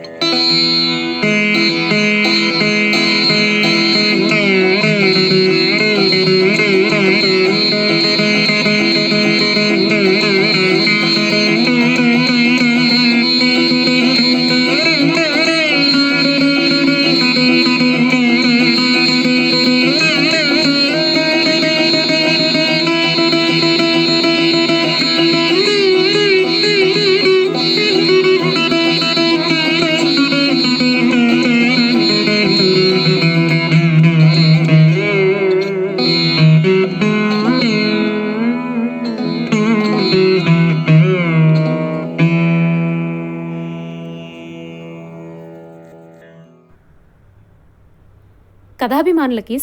Música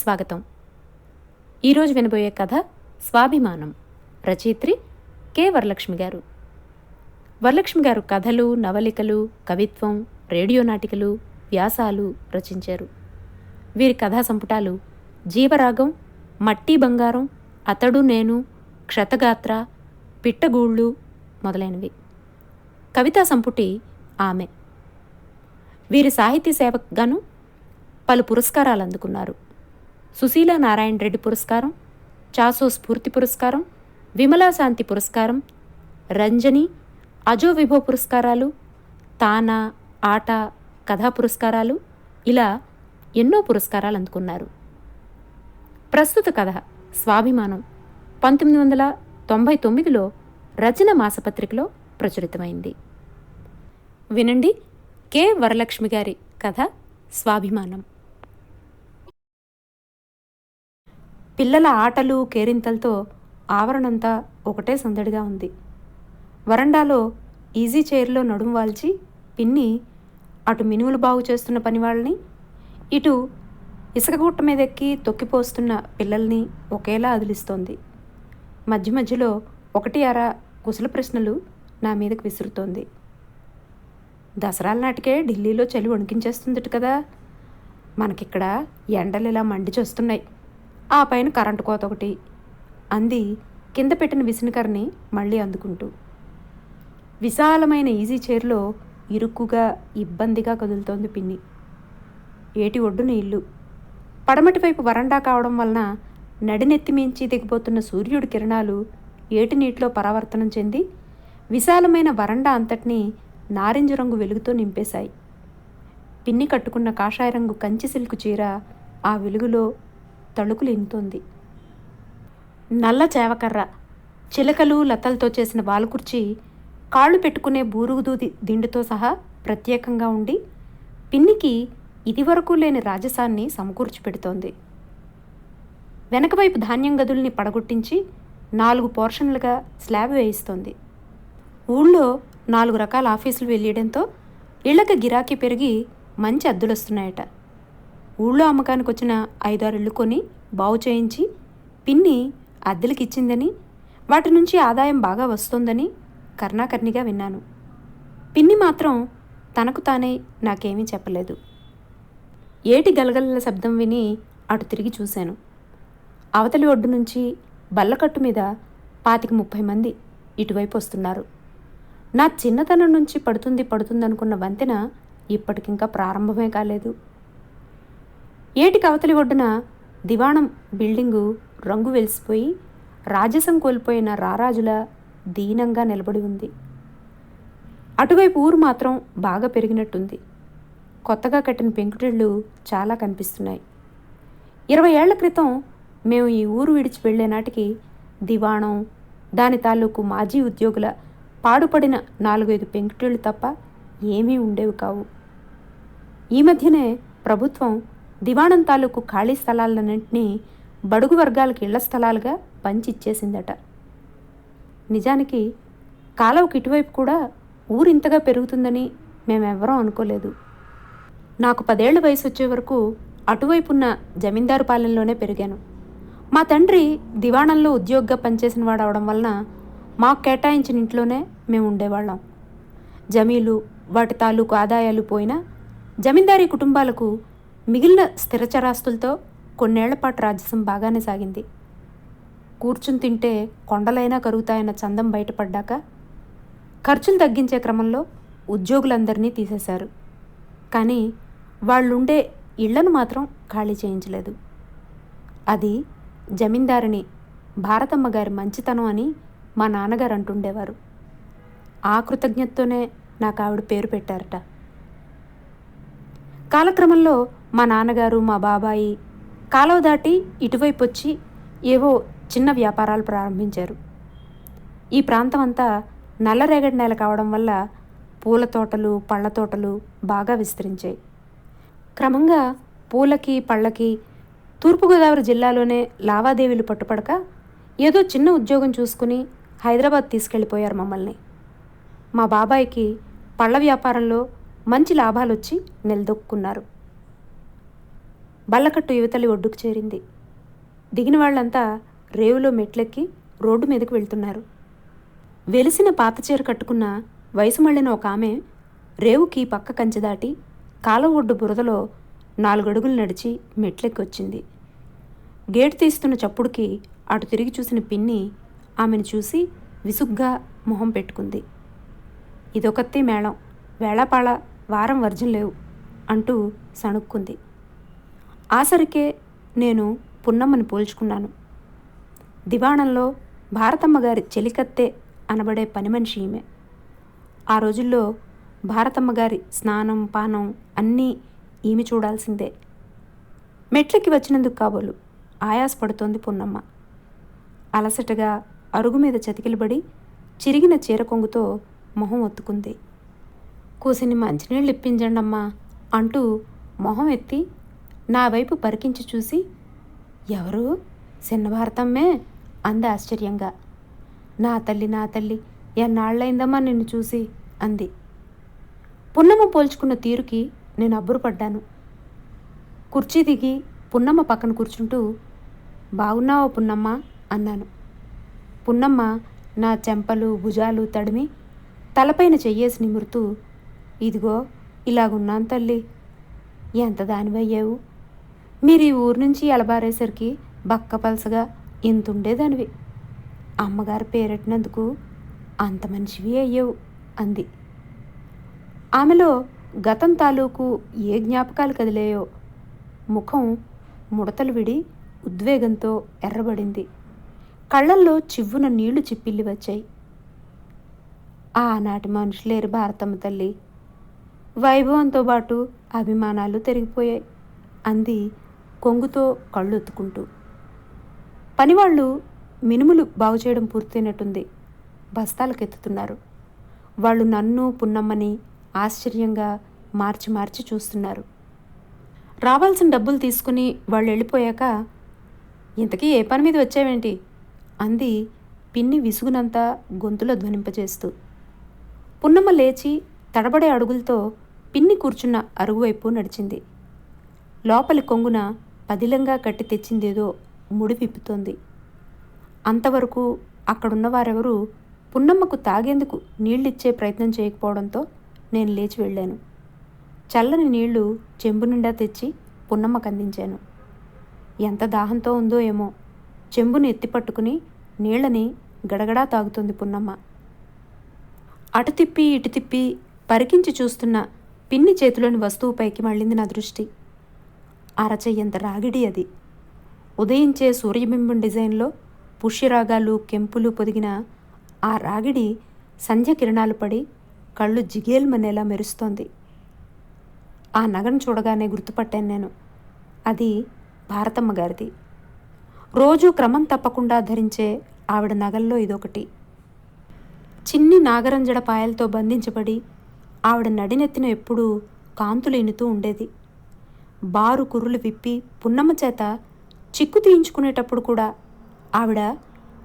స్వాగతం. ఈరోజు వినబోయే కథ స్వాభిమానం. రచయిత్రి కె. వరలక్ష్మి గారు. వరలక్ష్మి గారు కథలు నవలికలు కవిత్వం రేడియో నాటికలు వ్యాసాలు రచించారు. వీరి కథా సంపుటాలు జీవరాగం మట్టి బంగారం అతడు నేను క్షతగాత్ర పిట్టగూళ్ళు మొదలైనవి. కవితా సంపుటి ఆమె. వీరి సాహితీ సేవకు గాను పలు పురస్కారాలు అందుకున్నారు సుశీల నారాయణ రెడ్డి పురస్కారం చాసో స్ఫూర్తి పురస్కారం విమలా శాంతి పురస్కారం రంజని అజో విభో పురస్కారాలు తానా ఆట కథా పురస్కారాలు ఇలా ఎన్నో పురస్కారాలు అందుకున్నారు. ప్రస్తుత కథ స్వాభిమానం పంతొమ్మిది వందల తొంభై తొమ్మిదిలో రచన మాసపత్రికలో ప్రచురితమైంది. వినండి కె వరలక్ష్మి గారి కథ స్వాభిమానం. పిల్లల ఆటలు కేరింతలతో ఆవరణంతా ఒకటే సందడిగా ఉంది. వరండాలో ఈజీ చైర్లో నడుము వాల్చి పిన్ని అటు మినువులు బాగు చేస్తున్న పనివాళ్ళని ఇటు ఇసుకగుట్ట మీద ఎక్కి తొక్కిపోస్తున్న పిల్లల్ని ఒకేలా అదిలిస్తోంది. మధ్య మధ్యలో ఒకటి అర కుశల ప్రశ్నలు నా మీదకు విసురుతోంది. దసరాల నాటికే ఢిల్లీలో చలి వణికించేస్తుందిట కదా! మనకిక్కడ ఎండలు ఇలా మండిచొస్తున్నాయి. ఆ పైన కరెంటు కోత ఒకటి. అంది కింద పెట్టిన విసునకర్ని మళ్ళీ అందుకుంటూ. విశాలమైన ఈజీ చైర్లో ఇరుక్కుగా ఇబ్బందిగా కదులుతోంది పిన్ని. ఏటి ఒడ్డున ఇల్లు. పడమటి వైపు వరండా కావడం వలన నడినెత్తి మించి దిగిపోతున్న సూర్యుడి కిరణాలు ఏటి నీటిలో పరావర్తనం చెంది విశాలమైన వరండా అంతటినీ నారింజ రంగు వెలుగుతో నింపేశాయి. పిన్ని కట్టుకున్న కాషాయ రంగు కంచి సిల్కు చీర ఆ వెలుగులో తళుకులు నల్ల చేవకర్ర చిలకలు లతలతో చేసిన బాలకుర్చీ కాళ్ళు పెట్టుకునే బూరుగుదూది దిండుతో సహా ప్రత్యేకంగా ఉండి పిన్నికి ఇదివరకు లేని రాజసాన్ని సమకూర్చి పెడుతోంది. వెనకవైపు ధాన్యం గదుల్ని పడగొట్టించి నాలుగు పోర్షన్లుగా స్లాబ్ వేయిస్తోంది. ఊళ్ళో నాలుగు రకాల ఆఫీసులు వెళ్ళడంతో ఇళ్ళకు గిరాకీ పెరిగి మంచి అద్దులొస్తున్నాయట. ఊళ్ళో అమ్మకానికి వచ్చిన ఐదారుళ్ళు కొని బాగు చేయించి పిన్ని అద్దెలకిచ్చిందని వాటి నుంచి ఆదాయం బాగా వస్తోందని కర్ణాకర్ణిగా విన్నాను. పిన్ని మాత్రం తనకు తానే నాకేమీ చెప్పలేదు. ఏటి గలగలల శబ్దం విని అటు తిరిగి చూశాను. అవతలి ఒడ్డు నుంచి బల్లకట్టు మీద పాతిక ముప్పై మంది ఇటువైపు వస్తున్నారు. నా చిన్నతనం నుంచి పడుతుంది పడుతుంది అనుకున్న వంతెన ఇప్పటికింకా ప్రారంభమే కాలేదు. ఏటికి అవతలి ఒడ్డున దివాణం బిల్డింగు రంగు వెలిసిపోయి రాజసం కోల్పోయిన రారాజుల దీనంగా నిలబడి ఉంది. అటువైపు ఊరు మాత్రం బాగా పెరిగినట్టుంది. కొత్తగా కట్టిన పెంకుటిళ్ళు చాలా కనిపిస్తున్నాయి. ఇరవై ఏళ్ళ క్రితం మేము ఈ ఊరు విడిచి వెళ్ళే నాటికి దివాణం దాని తాలూకు మాజీ ఉద్యోగుల పాడుపడిన నాలుగైదు పెంకుటిళ్ళు తప్ప ఏమీ ఉండేవి కావు. ఈ మధ్యనే ప్రభుత్వం దివాణం తాలూకు ఖాళీ స్థలాలన్నింటినీ బడుగు వర్గాలకు ఇళ్ళ స్థలాలుగా పంచి ఇచ్చేసిందట నిజానికి కాలువకి ఇటువైపు కూడా ఊరింతగా పెరుగుతుందని మేమెవ్వరం అనుకోలేదు. నాకు పదేళ్ళ వయసు వచ్చే వరకు అటువైపున్న జమీందారు పాలెంలోనే పెరిగాను. మా తండ్రి దివాణంలో ఉద్యోగంగా పనిచేసిన వాడు అవడం వలన మాకు కేటాయించిన ఇంట్లోనే మేము ఉండేవాళ్ళం. జమీలు వాటి తాలూకు ఆదాయాలు పోయినా జమీందారీ కుటుంబాలకు మిగిలిన స్థిరచరాస్తులతో కొన్నేళ్ళ పాటు రాజ్యసం బాగానే సాగింది. కూర్చుని తింటే కొండలైనా కరుగుతాయన్న చందం బయటపడ్డాక ఖర్చులు తగ్గించే క్రమంలో ఉద్యోగులందరినీ తీసేశారు. కానీ వాళ్ళుండే ఇళ్ళను మాత్రం ఖాళీ చేయించలేదు. అది జమీందారిని భారతమ్మ గారి మంచితనం అని మా నాన్నగారు అంటుండేవారు. ఆ కృతజ్ఞతతోనే నాకు ఆవిడ పేరు పెట్టారట. కాలక్రమంలో మా నాన్నగారు మా బాబాయి కాలువ దాటి ఇటువైపు వచ్చి ఏవో చిన్న వ్యాపారాలు ప్రారంభించారు. ఈ ప్రాంతం అంతా నల్లరేగడి నేల కావడం వల్ల పూల తోటలు పళ్ళ తోటలు బాగా విస్తరించాయి. క్రమంగా పూలకి పళ్ళకి తూర్పుగోదావరి జిల్లాలోనే లావాదేవీలు పట్టుపడక ఏదో చిన్న ఉద్యోగం చూసుకుని హైదరాబాద్ తీసుకెళ్ళిపోయారు మమ్మల్ని. మా బాబాయికి పళ్ళ వ్యాపారంలో మంచి లాభాలు వచ్చి నిలదొక్కున్నారు. బల్లకట్టు యువతలి ఒడ్డుకు చేరింది. దిగిన వాళ్ళంతా రేవులో మెట్లెక్కి రోడ్డు మీదకు వెళ్తున్నారు. వెలిసిన పాత చీర కట్టుకున్న వయసు మళ్ళిన ఒక ఆమె రేవుకి పక్క కంచె దాటి కాలువ ఒడ్డు బురదలో నాలుగడుగులు నడిచి మెట్లెక్కి వచ్చింది గేటు తీస్తున్న చప్పుడుకి అటు తిరిగి చూసిన పిన్ని ఆమెను చూసి విసుగ్గా మొహం పెట్టుకుంది. ఇదొకత్తి మేళం. వేళాపాళ వారం వర్జం లేవు అంటూ సణుక్కుంది. ఆసరికే నేను పున్నమ్మని పోల్చుకున్నాను. దివాణంలో భారతమ్మ గారి చెలికత్తె అనబడే పని మనిషి ఈమె. ఆ రోజుల్లో భారతమ్మ గారి స్నానం పానం అన్నీ ఈమె చూడాల్సిందే. మెట్లకి వచ్చినందుకు కాబోలు ఆయాసపడుతోంది పున్నమ్మ. అలసటగా అరుగు మీద చతికిలబడి చిరిగిన చీర కొంగుతో మొహం ఒత్తుకుంది. కూసిని మంచినీళ్ళు ఇప్పించండమ్మా అంటూ మొహం ఎత్తి నా వైపు పరికించి చూసి ఎవరు? చిన్నభారతమ్మే అంది ఆశ్చర్యంగా. నా తల్లి నా తల్లి ఎన్నాళ్ళైందమ్మా నిన్ను చూసి? అంది. పున్నమ్మ పోల్చుకున్న తీరుకి నేను అబ్బురపడ్డాను. కుర్చీ దిగి పున్నమ్మ పక్కన కూర్చుంటూ బాగున్నావా పున్నమ్మ? అన్నాను. పున్నమ్మ నా చెంపలు భుజాలు తడిమి తలపైన చెయ్యేసి నిమురుతూ ఇదిగో ఇలాగున్నాను తల్లి. ఎంత దానివయ్యావు? మీరు ఈ ఊరు నుంచి ఎలబారేసరికి బక్క పలసగా ఇంత ఉండేదానివి అమ్మగారు పేరెట్టినందుకు అంత మనిషివి అయ్యావు అంది. ఆమెలో గతం తాలూకు ఏ జ్ఞాపకాలు కదిలేయో ముఖం ముడతలు విడి ఉద్వేగంతో ఎర్రబడింది. కళ్ళల్లో చివ్వున నీళ్ళు చిప్పిల్లి వచ్చాయి. ఆనాటి మనుషులేరు భారతమ్మ తల్లి. వైభవంతో పాటు అభిమానాలు తిరిగిపోయాయి అంది కొంగుతో కళ్ళు ఎత్తుకుంటూ పనివాళ్ళు మినుములు బాగు చేయడం పూర్తయినట్టుంది. బస్తాలకెత్తుతున్నారు. వాళ్ళు నన్ను పున్నమ్మని ఆశ్చర్యంగా మార్చి మార్చి చూస్తున్నారు. రావాల్సిన డబ్బులు తీసుకుని వాళ్ళు వెళ్ళిపోయాక ఇంతకీ ఏ పని మీద వచ్చావేంటి? అంది పిన్ని విసుగునంతా గొంతులో ధ్వనింపజేస్తూ. పున్నమ్మ లేచి తడబడే అడుగులతో పిన్ని కూర్చున్న అరుగువైపు నడిచింది. లోపలి కొంగున పదిలంగా కట్టి తెచ్చిందేదో ముడి విప్పుతోంది. అంతవరకు అక్కడున్న వారెవరూ పున్నమ్మకు తాగేందుకు నీళ్ళిచ్చే ప్రయత్నం చేయకపోవడంతో నేను లేచి వెళ్ళాను. చల్లని నీళ్ళు చెంబు నిండా తెచ్చి పున్నమ్మకు అందించాను ఎంత దాహంతో ఉందో ఏమో. చెంబుని ఎత్తి పట్టుకుని నీళ్ళని గడగడా తాగుతుంది పున్నమ్మ. అటు తిప్పి ఇటు తిప్పి పరికించి చూస్తున్న పిన్ని చేతిలోని వస్తువుపైకి మళ్ళింది నా దృష్టి. అరచెయ్యంత రాగిడి అది. ఉదయించే సూర్యబింబం డిజైన్లో పుష్యరాగాలు కెంపులు పొదిగిన ఆ రాగిడి సంధ్య కిరణాలు పడి కళ్ళు జిగేల్మనేలా మెరుస్తోంది. ఆ నగను చూడగానే గుర్తుపట్టాను నేను. అది భారతమ్మ గారిది. రోజు క్రమం తప్పకుండా ధరించే ఆవిడ నగల్లో ఇదొకటి. చిన్ని నాగరంజడ పాయలతో బంధించబడి ఆవిడ నడినెత్తిన ఎప్పుడూ కాంతులు ఇనుతూ ఉండేది. బారు కుర్రులు విప్పి పున్నమ్మ చేత చిక్కు తీయించుకునేటప్పుడు కూడా ఆవిడ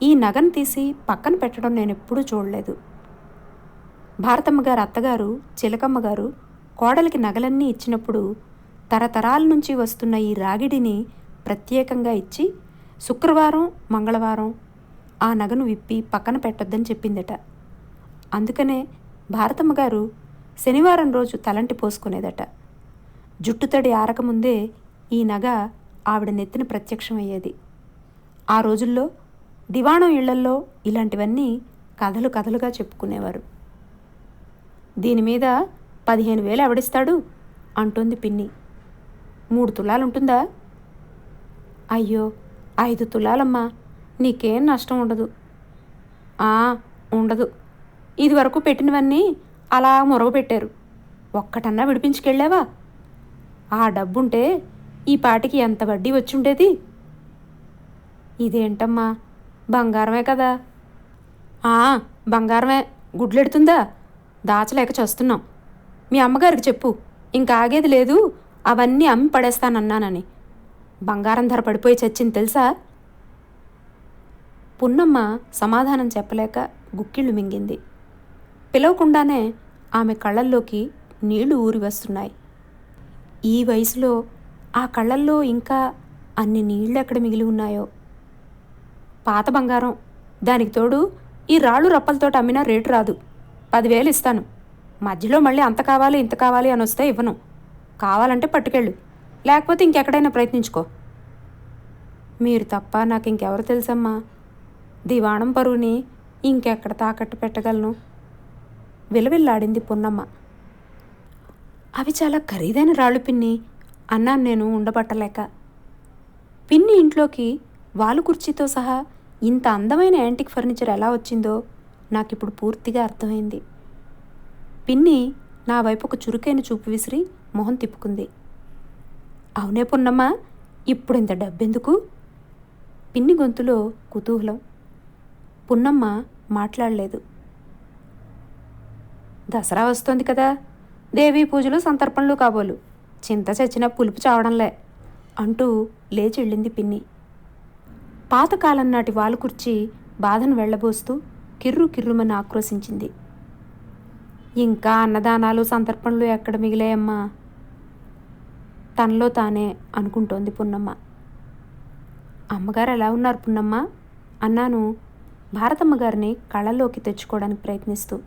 ఈ నగను తీసి పక్కన పెట్టడం నేను ఎప్పుడూ చూడలేదు. భారతమ్మ గారు అత్తగారు చిలకమ్మ గారు కోడలికి నగలన్నీ ఇచ్చినప్పుడు తరతరాల నుంచి వస్తున్న ఈ రాగిడిని ప్రత్యేకంగా ఇచ్చి శుక్రవారం మంగళవారం ఆ నగను విప్పి పక్కన పెట్టొద్దని చెప్పిందట. అందుకనే భారతమ్మ గారు శనివారం రోజు తలంటి పోసుకునేదట. జుట్టు తడి ఆరకముందే ఈ నగ ఆవిడ నెత్తిన ప్రత్యక్షమయ్యేది. ఆ రోజుల్లో దివాణం ఇళ్ళల్లో ఇలాంటివన్నీ కథలు కథలుగా చెప్పుకునేవారు. దీని మీద పదిహేను వేలు ఎవడిస్తాడు? అంటోంది పిన్ని. మూడు తులాలుంటుందా? అయ్యో ఐదు తులాలమ్మా నీకేం నష్టం ఉండదు. ఆ, ఉండదు. ఇదివరకు పెట్టినవన్నీ అలా మురగపెట్టారు. ఒక్కటన్నా విడిపించుకెళ్ళావా? ఆ డబ్బుంటే ఈ పాటికి ఎంత వడ్డీ వచ్చుండేది? ఇదేంటమ్మా? బంగారమే కదా. ఆ, బంగారమే. గుడ్లెడుతుందా? దాచలేక చేస్తున్నాం. మీ అమ్మగారికి చెప్పు. ఇంకా ఆగేది లేదు. అవన్నీ అమ్మి పడేస్తానన్నానని. బంగారం ధర పడిపోయి చచ్చింది తెలుసా? పున్నమ్మ సమాధానం చెప్పలేక గుక్కిళ్ళు మింగింది. పిలవకుండానే ఆమె కళ్ళల్లోకి నీళ్ళు ఊరి వస్తున్నాయి. ఈ వయసులో ఆ కళ్ళల్లో ఇంకా అన్ని నీళ్ళు ఎక్కడ మిగిలి ఉన్నాయో? పాత బంగారం. దానికి తోడు ఈ రాళ్ళు రప్పలతోటి అమ్మినా రేటు రాదు. పదివేలు ఇస్తాను. మధ్యలో మళ్ళీ అంత కావాలి ఇంత కావాలి అని వస్తే ఇవ్వను. కావాలంటే పట్టుకెళ్ళు. లేకపోతే ఇంకెక్కడైనా ప్రయత్నించుకో. మీరు తప్ప నాకు ఇంకెవరు తెలుసమ్మా? దివాణం పరువుని ఇంకెక్కడ తాకట్టు పెట్టగలను? విలవిల్లాడింది పున్నమ్మ. అవి చాలా ఖరీదైన రాళ్ళు పిన్ని. అన్నాను నేను ఉండబట్టలేక. పిన్ని ఇంట్లోకి వాలు కుర్చీతో సహా ఇంత అందమైన యాంటిక్ ఫర్నిచర్ ఎలా వచ్చిందో నాకిప్పుడు పూర్తిగా అర్థమైంది. పిన్ని నా వైపు ఒక చురుకైన చూపు విసిరి మొహం తిప్పుకుంది. అవునే పున్నమ్మ ఇప్పుడు ఇంత డబ్బెందుకు? పిన్ని గొంతులో కుతూహలం. పున్నమ్మ మాట్లాడలేదు. దసరా వస్తోంది కదా దేవీ పూజలు సంతర్పణలు కాబోలు. చింత చచ్చిన పులుపు చావడంలే. అంటూ లేచి వెళ్ళింది పిన్ని. పాతకాలం నాటి వాలు కుర్చి బాధను వెళ్ళబోస్తూ కిర్రు కిర్రుమని ఆక్రోశించింది. ఇంకా అన్నదానాలు సంతర్పణలు ఎక్కడ మిగిలాయమ్మా? తనలో తానే అనుకుంటోంది పున్నమ్మ. అమ్మగారు ఎలా ఉన్నారు పున్నమ్మ? అన్నాను భారతమ్మ గారిని కళ్ళలోకి తెచ్చుకోవడానికి ప్రయత్నిస్తూ.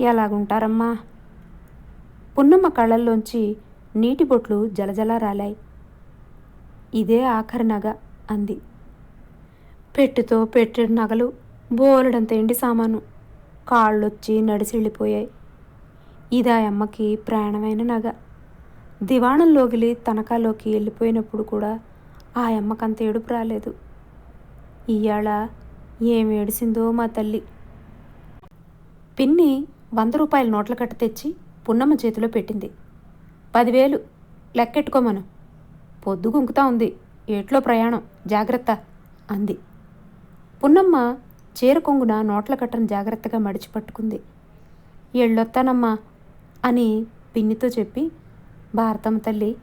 ఎలాగుంటారమ్మా? పున్నమ్మ కళ్ళల్లోంచి నీటి బొట్లు జలజల రాలాయి. ఇదే ఆఖరి నగ అంది. పెట్టుతో పెట్టెడు నగలు బోలెడంత ఎండి సామాను కాళ్ళొచ్చి నడిచి వెళ్ళిపోయాయి ఇదా అమ్మకి ప్రాణమైన నగ. దివాణంలోగిలి తనఖాలోకి వెళ్ళిపోయినప్పుడు కూడా ఆ అమ్మకంత ఏడుపు రాలేదు. ఇయ్యాళ ఏం ఏడిసిందో మా తల్లి. పిన్ని వంద రూపాయల నోట్ల కట్ట తెచ్చి పున్నమ్మ చేతిలో పెట్టింది. పదివేలు లెక్కెట్టుకోమను. పొద్దు గుంకుతా ఉంది. ఏట్లో ప్రయాణం. జాగ్రత్త అంది. పున్నమ్మ చీర కొంగున నోట్ల కట్టను జాగ్రత్తగా మడిచి పట్టుకుంది. ఎళ్ళొత్తానమ్మా అని పిన్నితో చెప్పి భారతమ్మ తల్లి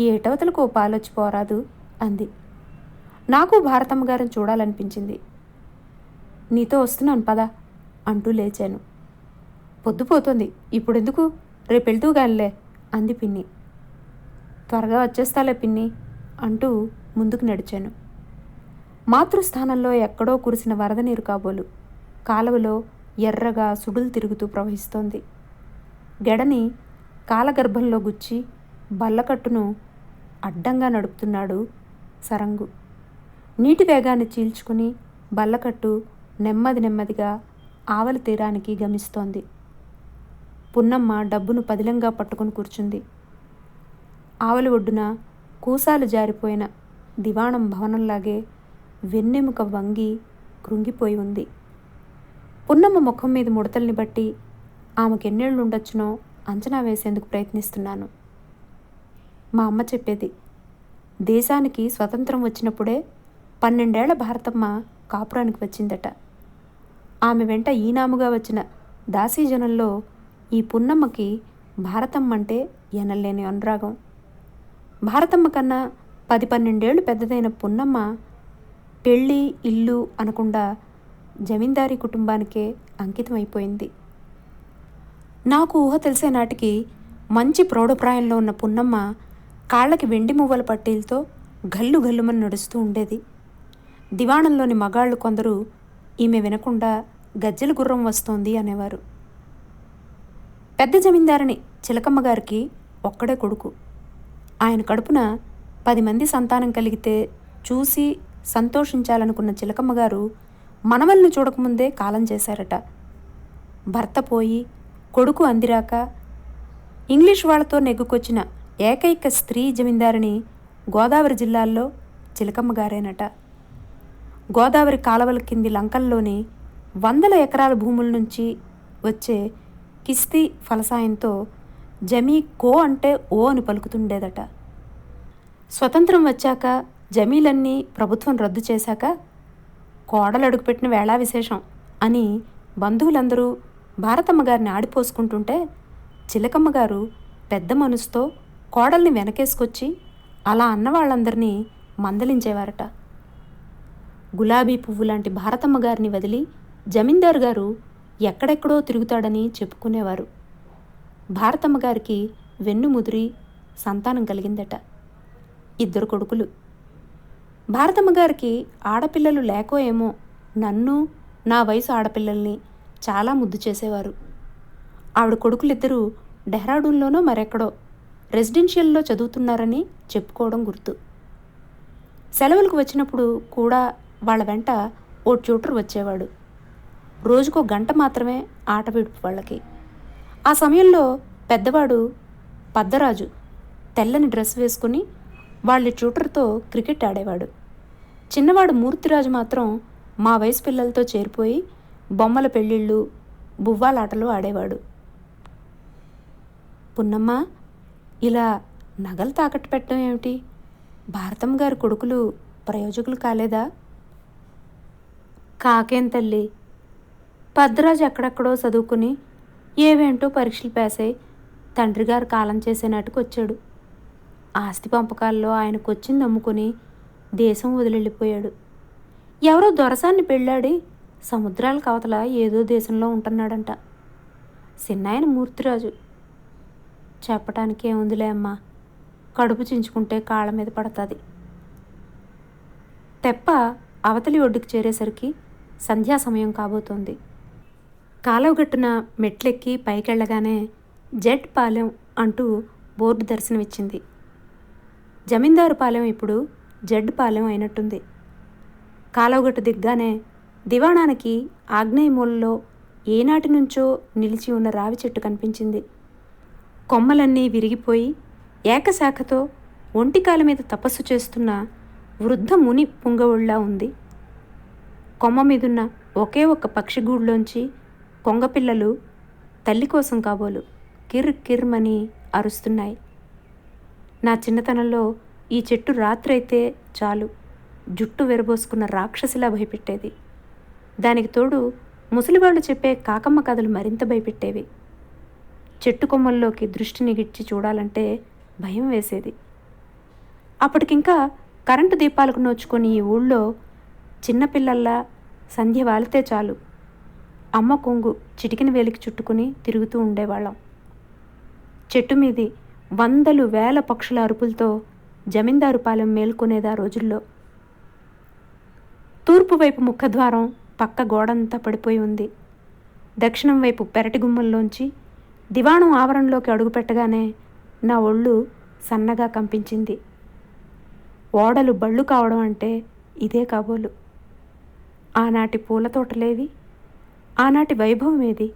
ఏటవతలకు పాలొచ్చి పోరాదు అంది. నాకు భారతమ్మ గారిని చూడాలనిపించింది. నీతో వస్తున్నాను పద అంటూ లేచాను. పొద్దుపోతుంది. ఇప్పుడెందుకు? రేపు వెళ్తూ గానిలే అంది పిన్ని. త్వరగా వచ్చేస్తాలే పిన్ని అంటూ ముందుకు నడిచాను. మాతృస్థానంలో ఎక్కడో కురిసిన వరద నీరు కాబోలు. కాలువలో ఎర్రగా సుడులు తిరుగుతూ ప్రవహిస్తోంది. గెడని కాలగర్భంలో గుచ్చి బల్లకట్టును అడ్డంగా నడుపుతున్నాడు సరంగు. నీటి వేగాన్ని చీల్చుకుని బల్లకట్టు నెమ్మది నెమ్మదిగా ఆవలి తీరానికి గమిస్తోంది. పున్నమ్మ డబ్బును పదిలంగా పట్టుకుని కూర్చుంది. ఆవలి ఒడ్డున కూసాలు జారిపోయిన దివాణం భవనంలాగే వెన్నెముక వంగి కృంగిపోయి ఉంది. పున్నమ్మ ముఖం మీద ముడతల్ని బట్టి ఆమెకెన్నేళ్ళు ఉండొచ్చునో అంచనా వేసేందుకు ప్రయత్నిస్తున్నాను. మా అమ్మ చెప్పేది దేశానికి స్వతంత్రం వచ్చినప్పుడే పన్నెండేళ్ళ భారతమ్మ కాపురానికి వచ్చిందట. ఆమె వెంట ఈనాముగా వచ్చిన దాసీజనంలో ఈ పున్నమ్మకి భారతమ్మ అంటే ఎనలేని అనురాగం. భారతమ్మ కన్నా పది పన్నెండేళ్ళు పెద్దదైన పున్నమ్మ పెళ్ళి ఇల్లు అనకుండా జమీందారీ కుటుంబానికే అంకితమైపోయింది. నాకు ఊహ తెలిసే నాటికి మంచి ప్రౌఢప్రాయంలో ఉన్న పున్నమ్మ కాళ్ళకి వెండి మువ్వల పట్టీలతో గల్లు గల్లుమని నడుస్తూ ఉండేది. దివాణంలోని మగాళ్ళు కొందరు ఈమె వినకుండా గజ్జెల గుర్రం వస్తోంది అనేవారు. పెద్ద జమీందారిని చిలకమ్మ గారికి ఒక్కడే కొడుకు. ఆయన కడుపున పది మంది సంతానం కలిగితే చూసి సంతోషించాలనుకున్న చిలకమ్మ గారు మనవల్ని చూడకముందే కాలం చేశారట. భర్త పోయి కొడుకు అందిరాక ఇంగ్లీష్ వాళ్ళతో నెగ్గుకొచ్చిన ఏకైక స్త్రీ జమీందారిని గోదావరి జిల్లాల్లో చిలకమ్మ గారేనట. గోదావరి కాలవల కింది లంకల్లోని వందల ఎకరాల భూముల నుంచి వచ్చే కిస్తీ ఫలసాయంతో జమీ కో అంటే ఓ అని పలుకుతుండేదట. స్వతంత్రం వచ్చాక జమీలన్నీ ప్రభుత్వం రద్దు చేశాక కోడలు అడుగుపెట్టిన వేళా విశేషం అని బంధువులందరూ భారతమ్మ గారిని ఆడిపోసుకుంటుంటే చిలకమ్మ గారు పెద్ద మనసుతో కోడల్ని వెనకేసుకొచ్చి అలా అన్న వాళ్ళందరినీ మందలించేవారట. గులాబీ పువ్వు లాంటి భారతమ్మ గారిని వదిలి జమీందారు గారు ఎక్కడెక్కడో తిరుగుతాడని చెప్పుకునేవారు. భారతమ్మ గారికి వెన్ను ముదిరి సంతానం కలిగిందట. ఇద్దరు కొడుకులు. భారతమ్మ గారికి ఆడపిల్లలు లేకో ఏమో నన్ను నా వయసు ఆడపిల్లల్ని చాలా ముద్దు చేసేవారు. ఆవిడ కొడుకులిద్దరూ డెహ్రాడూన్లోనో మరెక్కడో రెసిడెన్షియల్లో చదువుతున్నారని చెప్పుకోవడం గుర్తు. సెలవులకు వచ్చినప్పుడు కూడా వాళ్ళ వెంట ఓ ట్యూటర్ వచ్చేవాడు. రోజుకో గంట మాత్రమే ఆట విడుపు వాళ్ళకి. ఆ సమయంలో పెద్దవాడు పద్దరాజు తెల్లని డ్రెస్ వేసుకుని వాళ్ళ ట్యూటర్తో క్రికెట్ ఆడేవాడు. చిన్నవాడు మూర్తిరాజు మాత్రం మా వయసు పిల్లలతో చేరిపోయి బొమ్మల పెళ్ళిళ్ళు బువ్వాలాటలు ఆడేవాడు. పున్నమ్మ ఇలా నగలు తాకట్టు పెట్టడం ఏమిటి? భారతమ్మ గారి కొడుకులు ప్రయోజకులు కాలేదా? కాకేం తల్లి పద్రాజు ఎక్కడెక్కడో చదువుకుని ఏవేంటో పరీక్షలు పేసాయి తండ్రి గారు కాలం చేసేనాటికి వచ్చాడు. ఆస్తి పంపకాల్లో ఆయనకు వచ్చింది అమ్ముకుని దేశం వదిలిపోయాడు ఎవరో దొరసాన్ని పెళ్ళాడి సముద్రాల కవతల ఏదో దేశంలో ఉంటున్నాడంట. చిన్నాయన మూర్తిరాజు. చెప్పటానికి ఏముందిలే అమ్మా కడుపు చించుకుంటే కాళ్ళ మీద పడుతుంది. తెప్ప అవతలి ఒడ్డుకు చేరేసరికి సంధ్యా సమయం కాబోతోంది. కాలువగట్టున మెట్లెక్కి పైకెళ్ళగానే జెడ్ పాలెం అంటూ బోర్డు దర్శనమిచ్చింది. జమీందారు పాలెం ఇప్పుడు జెడ్ పాలెం అయినట్టుంది. కాలువగట్టు దిగ్గానే దివాణానికి ఆగ్నేయ మూలలో ఏనాటి నుంచో నిలిచి ఉన్న రావి చెట్టు కనిపించింది. కొమ్మలన్నీ విరిగిపోయి ఏకశాఖతో ఒంటికాల మీద తపస్సు చేస్తున్న వృద్ధ ముని పుంగవుళ్ళా ఉంది. కొమ్మ మీదున్న ఒకే ఒక్క పక్షిగూడులోంచి కొంగపిల్లలు తల్లి కోసం కాబోలు కిర్ కిర్మని అరుస్తున్నాయి. నా చిన్నతనంలో ఈ చెట్టు రాత్రైతే చాలు. జుట్టు వెరబోసుకున్న రాక్షసిలా భయపెట్టేది. దానికి తోడు ముసలివాళ్ళు చెప్పే కాకమ్మ కథలు మరింత భయపెట్టేవి. చెట్టు కొమ్మల్లోకి దృష్టి నిగిడ్చి చూడాలంటే భయం వేసేది. అప్పటికింకా కరెంటు దీపాలకు నోచుకొని ఈ ఊళ్ళో చిన్నపిల్లల్లా సంధ్య వాలితే చాలు. అమ్మ కొంగు చిటికిన వేలికి చుట్టుకుని తిరుగుతూ ఉండేవాళ్ళం. చెట్టు మీది వందలు వేల పక్షుల అరుపులతో జమీందారు పాలెం మేల్కొనేది ఆ రోజుల్లో. తూర్పు వైపు ముఖద్వారం పక్క గోడంతా పడిపోయి ఉంది. దక్షిణం వైపు పెరటి గుమ్మంలోంచి దివాణం ఆవరణలోకి అడుగుపెట్టగానే నా ఒళ్ళు సన్నగా కంపించింది. ఓడలు బళ్ళు కావడం అంటే ఇదే కాబోలు. ఆనాటి పూల తోటలేవి ఆనాటి వైభవం ఏది?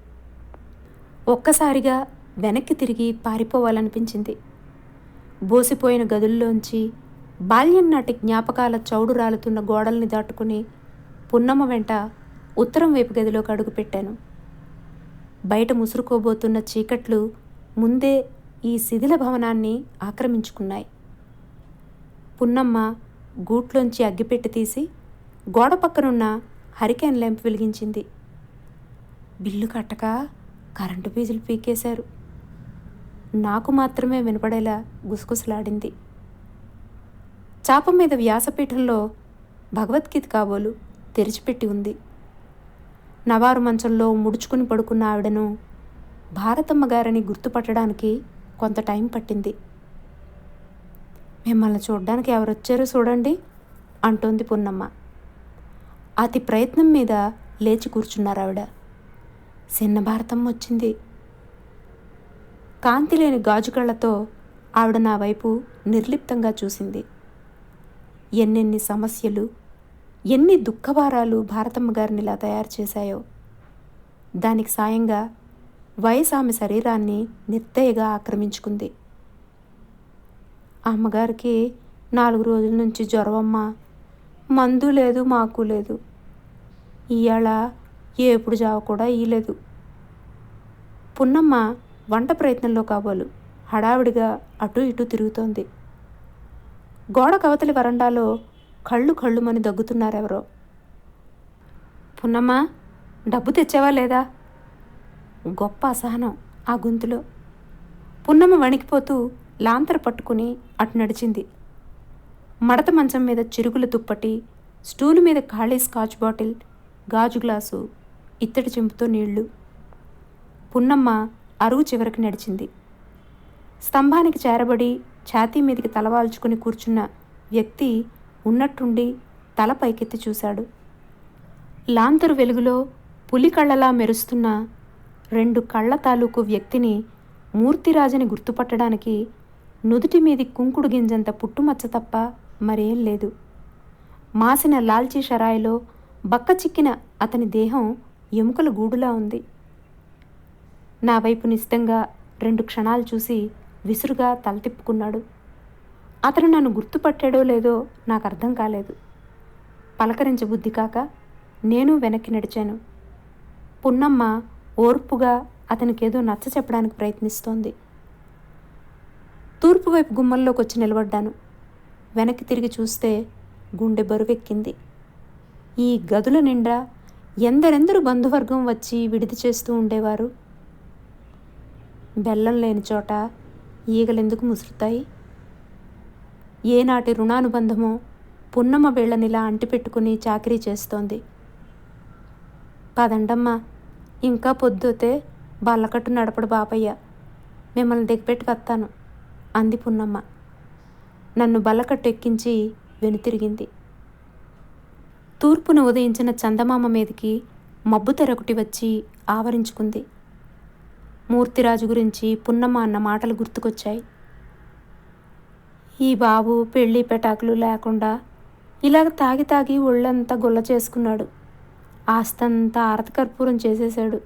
ఒక్కసారిగా వెనక్కి తిరిగి పారిపోవాలనిపించింది. బోసిపోయిన గదుల్లోంచి బాల్యం నాటి జ్ఞాపకాల చౌడు రాలుతున్న గోడల్ని దాటుకుని పున్నమ్మ వెంట ఉత్తరం వైపు గదిలోకి అడుగుపెట్టాను బయట ముసురుకోబోతున్న చీకట్లు ముందే ఈ శిథిల భవనాన్ని ఆక్రమించుకున్నాయి. పున్నమ్మ గూట్లోంచి అగ్గిపెట్టి తీసి గోడ పక్కనున్న హరికేన్ ల్యాంప్ వెలిగించింది. బిల్లు కట్టక కరెంటు ఫీజులు పీకేశారు. నాకు మాత్రమే వినపడేలా గుసగుసలాడింది. చాప మీద వ్యాసపీఠంలో భగవద్గీత కాబోలు తెరిచిపెట్టి ఉంది. నవారు మంచంలో ముడుచుకుని పడుకున్న ఆవిడను భారతమ్మ గారని గుర్తుపట్టడానికి కొంత టైం పట్టింది. మిమ్మల్ని చూడ్డానికి ఎవరొచ్చారో చూడండి అంటోంది పున్నమ్మ. అతి ప్రయత్నం మీద లేచి కూర్చున్నారు ఆవిడ చిన్న భారతమ్మ వచ్చింది. కాంతి లేని గాజుకళ్ళతో ఆవిడ నా వైపు నిర్లిప్తంగా చూసింది. ఎన్నెన్ని సమస్యలు ఎన్ని దుఃఖభారాలు భారతమ్మ గారిని ఇలా తయారు చేశాయో. దానికి సాయంగా వయసు ఆమె శరీరాన్ని నిర్దయగా ఆక్రమించుకుంది. అమ్మగారికి నాలుగు రోజుల నుంచి జ్వరమమ్మ మందు లేదు మాకు లేదు. ఇవాళ ఏపుడు జావ కూడా ఇయ్యలేదు పున్నమ్మ వంట ప్రయత్నంలో కాబోలు. హడావిడిగా అటు ఇటు తిరుగుతోంది. గోడ కవతలి వరండాలో కళ్ళు కళ్ళుమని దగ్గుతున్నారెవరో. పున్నమ్మ డబ్బు తెచ్చావా లేదా? గొప్ప అసహనం ఆ గొంతులో. పున్నమ్మ వణికిపోతూ లాంతర పట్టుకుని అటు నడిచింది. మడత మంచం మీద చిరుగుల దుప్పటి స్టూలు మీద ఖాళీ స్కాచ్ బాటిల్ గాజు గ్లాసు ఇత్తడి చెంపుతో నీళ్ళు. పున్నమ్మ అరువు చివరికి నడిచింది. స్తంభానికి చేరబడి ఛాతీ మీదకి తలవాల్చుకుని కూర్చున్న వ్యక్తి ఉన్నట్టుండి తల పైకెత్తి చూశాడు. లాంతరు వెలుగులో పులి కళ్ళలా మెరుస్తున్న రెండు కళ్ళ తాలూకు వ్యక్తిని మూర్తిరాజని గుర్తుపట్టడానికి నుదుటి మీది కుంకుడు గింజంత పుట్టుమచ్చ తప్ప మరేం లేదు. మాసిన లాల్చీ షరాయిలో బక్క చిక్కిన అతని దేహం ఎముకల గూడులా ఉంది. నా వైపు నిస్తంగా రెండు క్షణాలు చూసి విసురుగా తల తిప్పుకున్నాడు అతను నన్ను గుర్తుపట్టాడో లేదో నాకు అర్థం కాలేదు. పలకరించబుద్ధి కాక నేను వెనక్కి నడిచాను. పున్నమ్మ ఓర్పుగా అతనికేదో నచ్చ చెప్పడానికి ప్రయత్నిస్తోంది. తూర్పు వైపు గుమ్మంలోకి వచ్చి నిలబడ్డాను. వెనక్కి తిరిగి చూస్తే గుండె బరువెక్కింది. ఈ గదుల నిండా ఎందరెందరు బంధువర్గం వచ్చి విడిది చేస్తూ ఉండేవారు? బెల్లం లేని చోట ఈగలెందుకు ముసురుతాయి? ఏనాటి రుణానుబంధమో పున్నమ్మ వేళ్ళనిలా అంటిపెట్టుకుని చాకరీ చేస్తోంది. పదండమ్మా ఇంకా పొద్దుతే బల్లకట్టు నడపడు బాపయ్య. మిమ్మల్ని దిగపెట్టి వస్తాను అంది పున్నమ్మ. నన్ను బల్లకట్టు ఎక్కించి వెనుతిరిగింది. తూర్పున ఉదయించిన చందమామ మీదకి మబ్బు తెరొకటి వచ్చి ఆవరించుకుంది. మూర్తిరాజు గురించి పున్నమ్మ అన్న మాటలు గుర్తుకొచ్చాయి. ఈ బాబు పెళ్ళి పెటాకులు లేకుండా ఇలాగ తాగి తాగి ఒళ్ళంతా గుల్ల చేసుకున్నాడు. ఆస్తంతా ఆరతకర్పూరం చేసేశాడు.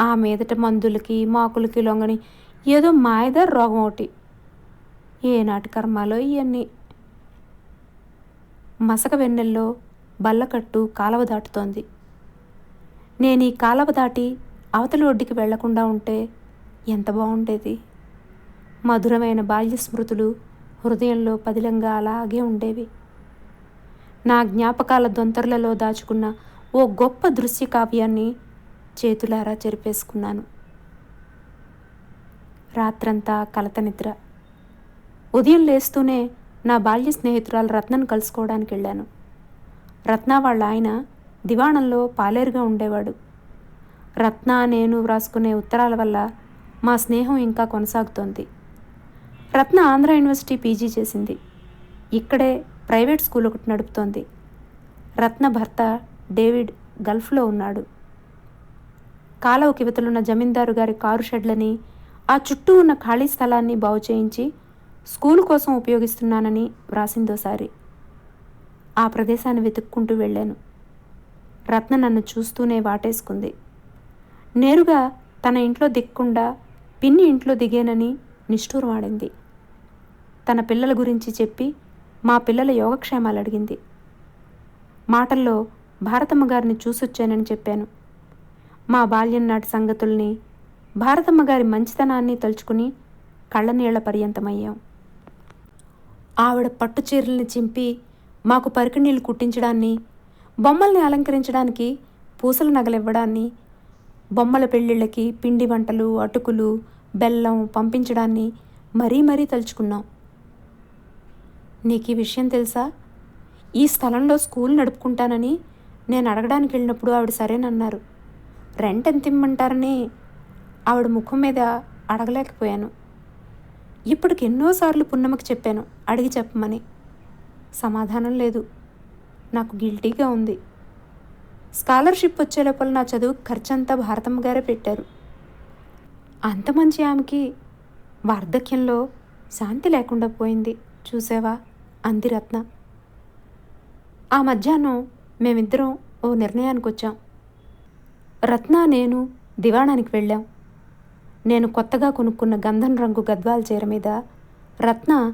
ఆ మీదట మందులకి మాకులకి లొంగని ఏదో మాయదారి రోగం ఒకటి. ఏనాటి కర్మాలో ఇవన్నీ మసక వెన్నెల్లో బల్లకట్టు కాలవ దాటుతోంది. నేను ఈ కాలవ దాటి అవతలి ఒడ్డుకి వెళ్ళకుండా ఉంటే ఎంత బాగుండేది మధురమైన బాల్య స్మృతులు హృదయంలో పదిలంగా అలాగే ఉండేవి. నా జ్ఞాపకాల దొంతరులలో దాచుకున్న ఓ గొప్ప దృశ్య కావ్యాన్ని చేతులారా చెరిపేసుకున్నాను. రాత్రంతా కలత నిద్ర. ఉదయం లేస్తూనే నా బాల్య స్నేహితురాలు రత్నను కలుసుకోవడానికి వెళ్ళాను రత్న వాళ్ళ ఆయన దివాణంలో పాలేరుగా ఉండేవాడు. రత్న నేను వ్రాసుకునే ఉత్తరాల వల్ల మా స్నేహం ఇంకా కొనసాగుతోంది. రత్న ఆంధ్ర యూనివర్సిటీ పీజీ చేసింది. ఇక్కడే ప్రైవేట్ స్కూల్ ఒకటి నడుపుతోంది. రత్న భర్త డేవిడ్ గల్ఫ్లో ఉన్నాడు. కాలువ కివతలున్న జమీందారు గారి కారు షెడ్లని ఆ చుట్టూ ఉన్న ఖాళీ స్థలాన్ని బాగు చేయించి స్కూల్ కోసం ఉపయోగిస్తున్నానని వ్రాసిందోసారి ఆ ప్రదేశాన్ని వెతుక్కుంటూ వెళ్ళాను. రత్న నన్ను చూస్తూనే వాటేసుకుంది. నేరుగా తన ఇంట్లో దిక్కుండా పిన్ని ఇంట్లో దిగేనని నిష్ఠూరమాడింది తన పిల్లల గురించి చెప్పి మా పిల్లల యోగక్షేమాలు అడిగింది. మాటల్లో భారతమ్మ గారిని చూసొచ్చానని చెప్పాను. మా బాల్యం నాటి సంగతుల్ని భారతమ్మ గారి మంచితనాన్ని తలుచుకుని కళ్ళనీళ్ళ పర్యంతమయ్యాం. ఆవిడ పట్టు చీరల్ని చింపి మాకు పరికిణీళ్ళు కుట్టించడాన్ని బొమ్మల్ని అలంకరించడానికి పూసల నగలివ్వడాన్ని బొమ్మల పెళ్ళిళ్ళకి పిండి వంటలు అటుకులు బెల్లం పంపించడాన్ని మరీ మరీ తలుచుకున్నాం. నీకు ఈ విషయం తెలుసా? ఈ స్థలంలో స్కూల్ నడుపుకుంటానని నేను అడగడానికి వెళ్ళినప్పుడు ఆవిడ సరేనన్నారు. రెంట్ ఎంత ఇమ్మంటారని ఆవిడ ముఖం మీద అడగలేకపోయాను. ఇప్పటికి ఎన్నోసార్లు పున్నమ్మకి చెప్పాను అడిగి చెప్పమని. సమాధానం లేదు. నాకు గిల్టీగా ఉంది. స్కాలర్షిప్ వచ్చే లోపల నా చదువు ఖర్చంతా భారతమ్మ గారే పెట్టారు. అంత మంచి ఆమెకి వార్ధక్యంలో శాంతి లేకుండా పోయింది. చూసావా? అంది రత్న. ఆ మధ్యాహ్నం మేమిద్దరం ఓ నిర్ణయానికి వచ్చాం రత్న నేను దివాణానికి వెళ్ళాం. నేను కొత్తగా కొనుక్కున్న గంధం రంగు గద్వాల చీర మీద రత్న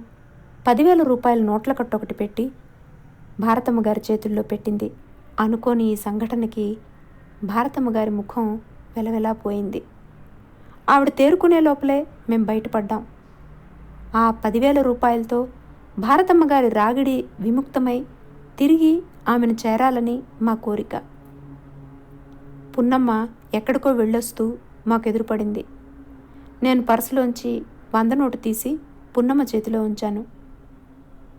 పదివేల రూపాయల నోట్ల కట్ట ఒకటి పెట్టి భారతమ్మ గారి చేతుల్లో పెట్టింది. అనుకోని ఈ సంఘటనకి భారతమ్మ గారి ముఖం వెలవెలా పోయింది ఆవిడ తేరుకునే లోపలే మేం బయటపడ్డాం. ఆ పదివేల రూపాయలతో భారతమ్మ గారి రాగిడి విముక్తమై తిరిగి ఆమెను చేరాలని మా కోరిక. పున్నమ్మ ఎక్కడికో వెళ్ళొస్తూ మాకు ఎదురుపడింది నేను పర్సులోంచి వంద నోటు తీసి పున్నమ్మ చేతిలో ఉంచాను.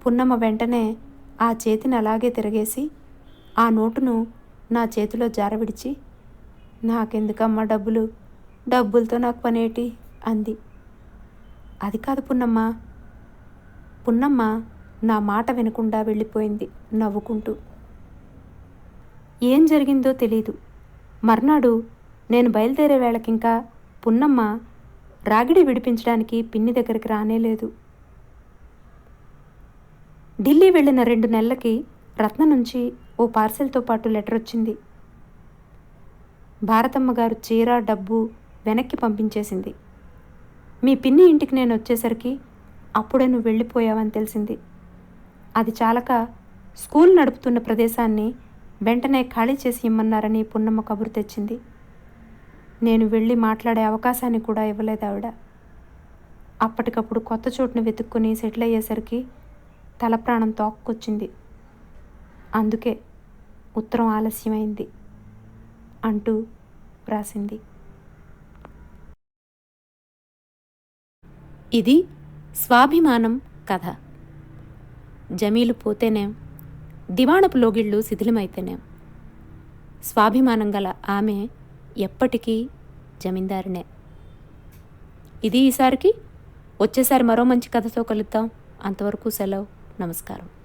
పున్నమ్మ వెంటనే ఆ చేతిని అలాగే తిరగేసి ఆ నోటును నా చేతిలో జారవిడిచి నాకెందుకమ్మా డబ్బులు? డబ్బులతో నాకు పనేటి? అంది. అది కాదు పున్నమ్మ. పున్నమ్మ నా మాట వినకుండా వెళ్ళిపోయింది నవ్వుకుంటూ. ఏం జరిగిందో తెలీదు. మర్నాడు నేను బయలుదేరే వేళకింకా పున్నమ్మ రాగిడి విడిపించడానికి పిన్ని దగ్గరికి రానేలేదు. ఢిల్లీ వెళ్ళిన రెండు నెలలకి రత్న నుంచి ఓ పార్సెల్తో పాటు లెటర్ వచ్చింది. భారతమ్మ గారు చీర డబ్బు వెనక్కి పంపించేసింది. మీ పిన్ని ఇంటికి నేను వచ్చేసరికి అప్పుడే నువ్వు వెళ్ళిపోయావని తెలిసింది. అది చాలక స్కూల్ నడుపుతున్న ప్రదేశాన్ని వెంటనే ఖాళీ చేసి ఇమ్మన్నారని పున్నమ్మ కబురు తెచ్చింది. నేను వెళ్ళి మాట్లాడే అవకాశాన్ని కూడా ఇవ్వలేదు ఆవిడ. అప్పటికప్పుడు కొత్త చోటును వెతుక్కుని సెటిల్ అయ్యేసరికి తల ప్రాణం తోక్కొచ్చింది. అందుకే ఉత్తరం ఆలస్యమైంది అంటూ వ్రాసింది. ఇది స్వాభిమానం కథ. జమీలు పోతేనేం దివాణపు లోగిళ్ళు శిథిలమైతేనేం? స్వాభిమానం గల ఆమె ఎప్పటికీ జమీందారునే. ఇది ఈసారికి వచ్చేసారి మరో మంచి కథతో కలుద్దాం. అంతవరకు సెలవు. నమస్కారం.